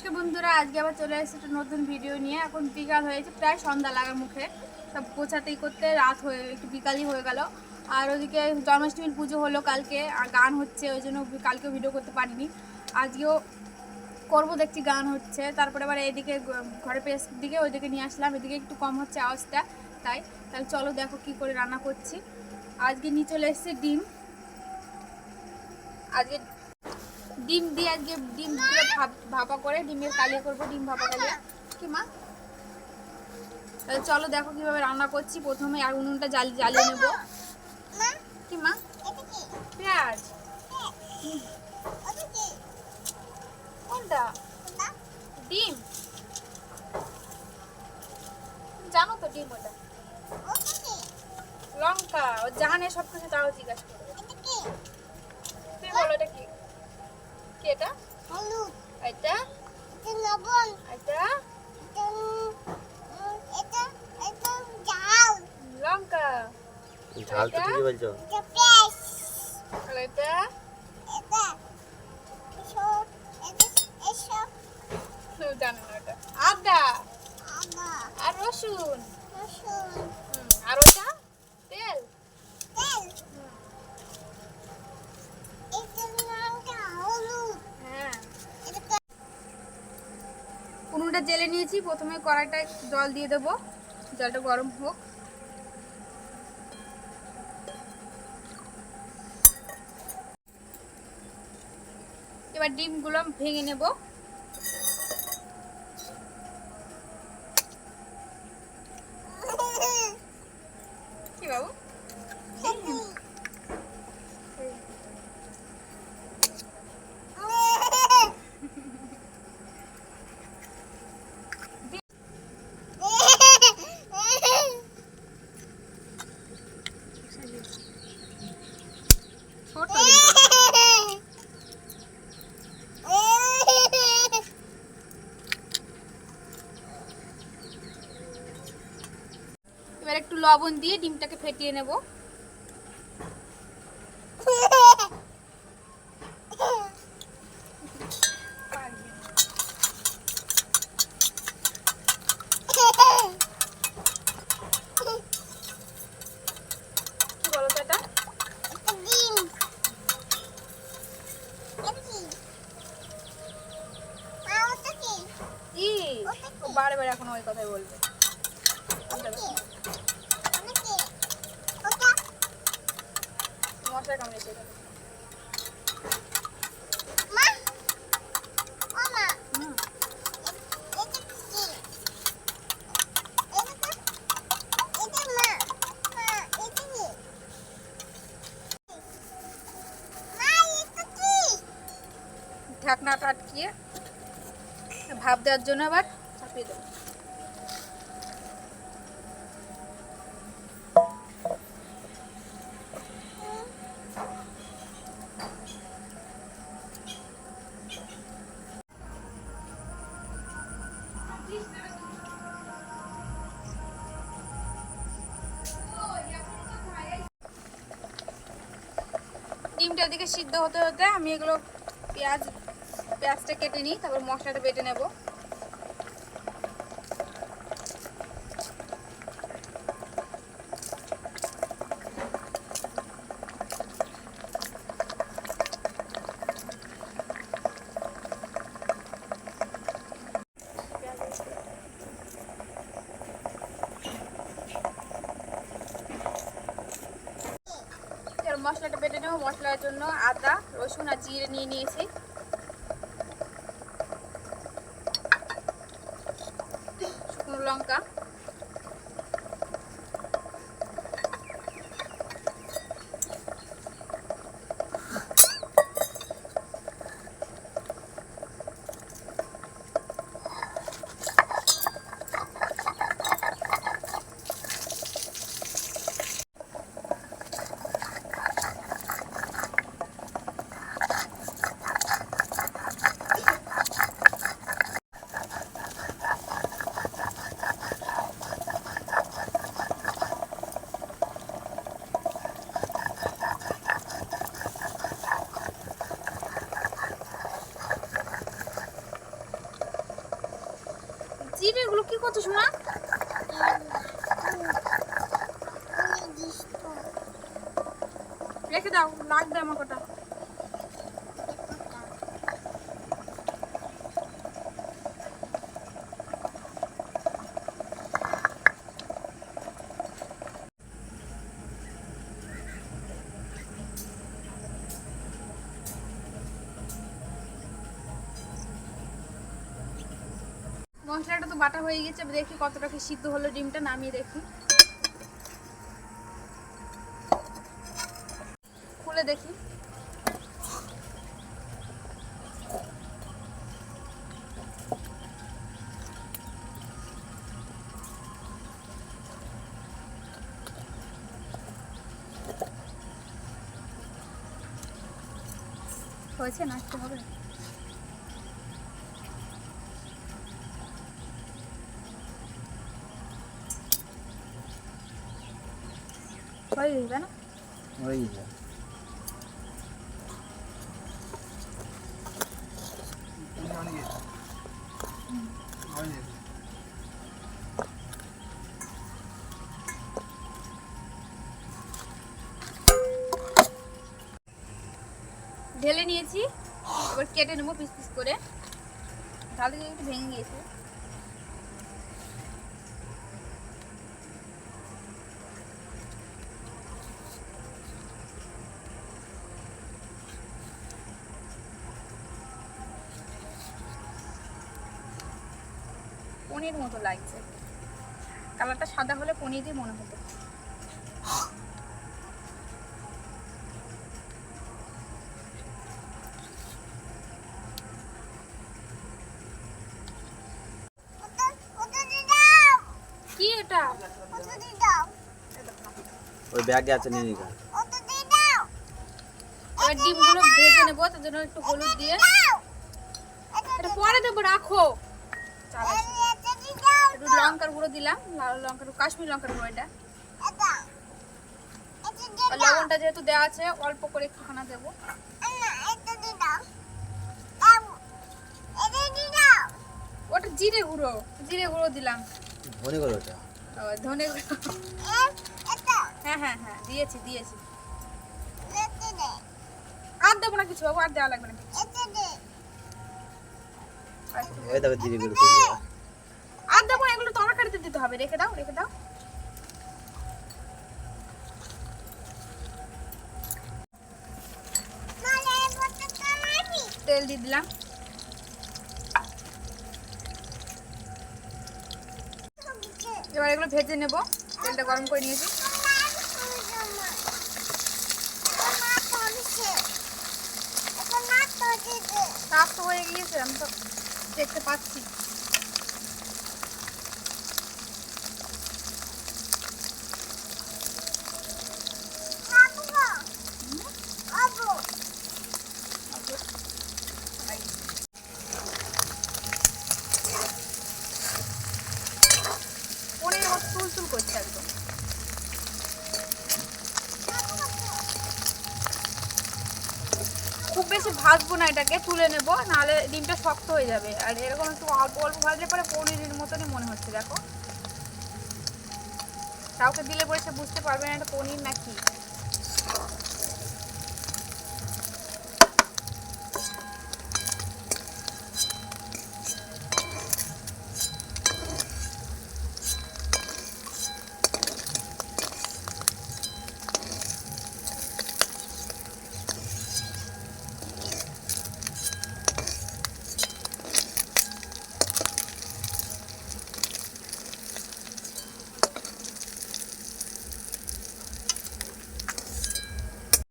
নমস্কার বন্ধুরা, আজকে আবার চলে এসেছি একটা নতুন ভিডিও নিয়ে। এখন বিকাল হয়েছে, প্রায় সন্ধ্যা লাগার মুখে। সব গোছাতেই করতে রাত হয়ে, একটু বিকালই হয়ে গেল। আর ওদিকে জন্মাষ্টমীর পুজো হলো কালকে, আর গান হচ্ছে, ওই জন্য কালকেও ভিডিও করতে পারিনি। আজকেও করব, দেখছি গান হচ্ছে। তারপরে আবার এদিকে ঘরে পেস দিকে ওইদিকে নিয়ে আসলাম। এদিকে একটু কম হচ্ছে আওয়াজটা, তাই। তাহলে চলো দেখো কি করে রান্না করছি। আজকে নিয়ে চলে এসেছে ডিম। আজকে ডিম দিয়ে আজকে ডিম দিয়ে ভাপ- করে, ডিমের কালিয়া করব, ডিম ভাপা কালিয়া কি মা? চলো দেখো কীভাবে রান্না করছি। প্রথমে আর উনুনটা জ্বালি জ্বালিয়ে নেব। কি মা? পেঁয়াজ। কোনটা? ডিম। জানো তো ডিম ওটা? লঙ্কা। ও জানে সব কিছু তাও জিজ্ঞাসা করবে। তুমি বলো এটা কি? কি এটা? এটা? এটা লঙ্কা। ঝাল তো ঠিকই বলছো। আর এটা? কেউ জানে না এটা। আদা। আর রসুন। হুম, আর ওটা তেল হুম, হ্যাঁ উনুনটা জেলে নিয়েছি প্রথমে কড়াইটা জল দিয়ে দেবো। জলটা গরম হোক। এবার ডিমগুলো ভেঙে নেব কি বাবু ছোট ডিম। এবার একটু লবণ দিয়ে ডিমটাকে ফেটিয়ে নেব। কি বলো এটা? কি ও বারে বারে এখন ওই কথাই বলবে মশলা কামড়েছে এখানে। হুম ঢাকনাটা আটকিয়ে ভাপ দেওয়ার জন্য আবার চাপিয়ে দেবো। ডিমটা ওদিকে সিদ্ধ হতে হতে আমি এগুলো পেঁয়াজ পেঁয়াজটা কেটে নিই, তারপর মশলাটা বেটে নেব। মশলাটা বেটে নেব, মশলার জন্য আদা, রসুন আর জিরে নিয়ে নিয়েছি। রেখে দাও লাগবে আমাকে ওটা। মশলাটা তো বাটা হয়ে গেছে, দেখি কতটা কি সিদ্ধ হলো ডিমটা, নামিয়ে দেখি। দেখি। হয়েছে নাচতে হবে? হয়ে যাবে না? ওই ঢেলে নিয়েছি। এবার কেটে নেব পিস পিস করে। দিয়ে একটু ভেঙে গিয়েছে। পনির মতো লাগছে। কালারটা সাদা হলে পনিরই মনে হতো কি এটা ওই ব্যাগে আছে নিয়ে নিকা এবার ডিমগুলো ভেজে নেব তার জন্য একটু হলুদ দিয়ে। এটা পরে দেবো রাখো। একটু লঙ্কার গুঁড়ো দিলাম লাল লঙ্কার গুঁড়ো, কাশ্মীর লঙ্কার গুঁড়ো এটা। লবণটা যেহেতু দেওয়া আছে অল্প করে একটুখানা দেবো। ওটা জিরে গুঁড়ো জিরে গুঁড়ো দিলাম। করো ওটা। ধনে গুঁড়ো। হ্যাঁ হ্যাঁ হ্যাঁ দিয়েছি দিয়েছি। আর দেবো না কিছু বাবু আর দেওয়া লাগবে না। আর দেবো এগুলো তরকারিতে দিতে হবে রেখে দাও রেখে দাও। তেল দিয়ে দিলাম। এবার এগুলো ভেজে নেব। তেলটা গরম করে নিয়েছি। কাজ তো হয়ে গিয়েছে আমি তো দেখতে পাচ্ছি। তুল তুল করছে একদম। বেশি ভাজবো না এটাকে, তুলে নেব, নাহলে ডিমটা শক্ত হয়ে যাবে। আর এরকম একটু অল্প অল্প ভাজলে পরে পনিরের মতনই মনে হচ্ছে, দেখো। কাউকে দিলে পরে সে বুঝতে পারবে না এটা পনির নাকি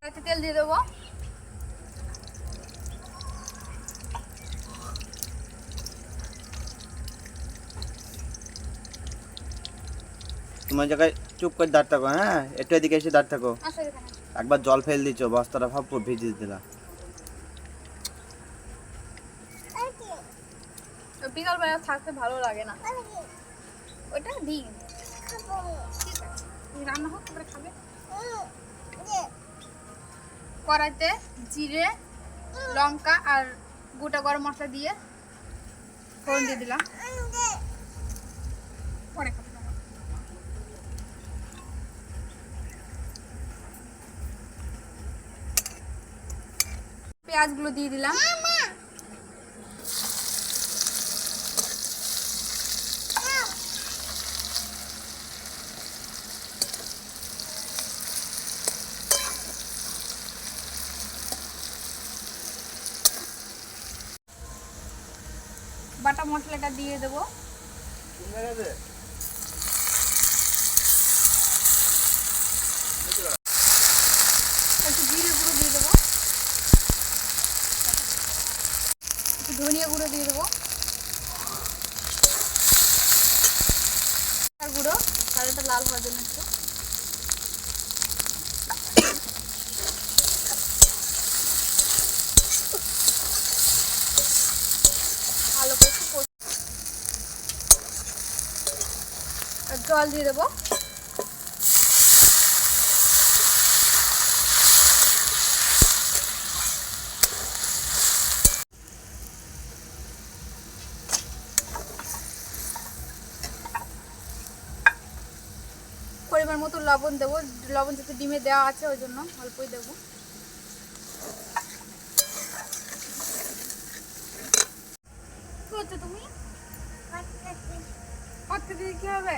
কড়াইতে তেল দিয়ে দেবো। তোমার জায়গায় চুপ করে দাঁড় থাকো হ্যাঁ? একটু এদিকে এসে দাঁড় থাকো। একবার জল ফেল দিচ্ছ বস্তাটা ভাব ভিজিয়ে দিলা। বিকাল বেলা থাকতে ভালো লাগে না। আছে এই রান্না হোক তারপরে খাবে। কড়াইতে জিরে, লঙ্কা আর গোটা গরম মশলা দিয়ে ফোড়ন দিয়ে দিলাম। পরে পেঁয়াজগুলো দিয়ে দিলাম বাটা মশলাটা দিয়ে দেবো। একটু জিরে গুঁড়ো দিয়ে দেবো। একটু ধনিয়া গুঁড়ো দিয়ে দেবো। গুঁড়ো কালারটা লাল হওয়ার জন্য একটু ভালো করে একটু কষে- আর জল দিয়ে দেবো। পরিমাণ মতো লবণ দেবো। লবণ যাতে ডিমে দেওয়া আছে ওই জন্য অল্পই দেবো। করছ তুমি? কি হবে?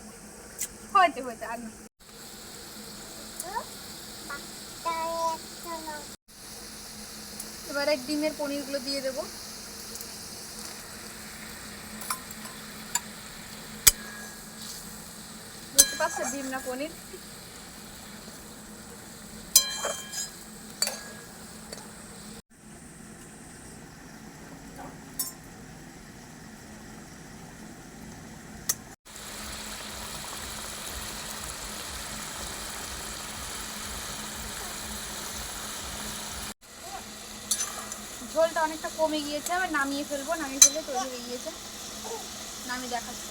হয়েছে আর না। এবারে ডিমের পনিরগুলো দিয়ে দেবো। বুঝতে পারছ ডিম না পনির? অনেকটা কমে গিয়েছে, আবার নামিয়ে ফেলব, নামিয়ে ফেললে তৈরি হয়ে গিয়েছে। নামিয়ে দেখাচ্ছি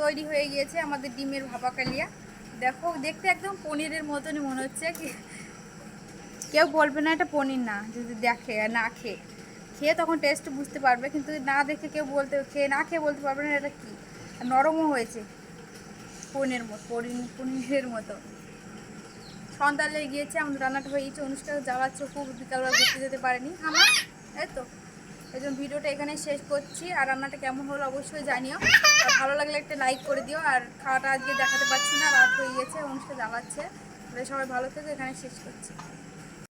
তৈরি হয়ে গিয়েছে আমাদের ডিমের ভাপা কালিয়া। দেখো, দেখতে একদম পনিরের মতনই মনে হচ্ছে। কি কেউ বলবে না এটা পনির না, যদি দেখে না খেয়ে। খেয়ে তখন টেস্ট বুঝতে পারবে, কিন্তু না দেখে কেউ বলতে, খেয়ে না খেয়ে বলতে পারবে না এটা কী। নরমও হয়েছে, পনির মতো, পনির, পনিরের মতো। সন্ধ্যা লেগে গিয়েছে, আমাদের রান্নাটা হয়ে গিয়েছে অনুষ্ঠান জ্বালাচ্ছে, খুব বিকালবেলা ঘুরতে যেতে পারেনি। আমার এই তো। এই জন্য ভিডিওটা এখানে শেষ করছি, আর রান্নাটা কেমন হলো অবশ্যই জানিও। আর ভালো লাগলে একটা লাইক করে দিও, আর খাওয়াটা আজকে দেখাতে পারছি না, রাত হয়ে গিয়েছে অনুষ্ঠান জ্বালাচ্ছে। সবাই ভালো থেকে, এখানে শেষ করছি।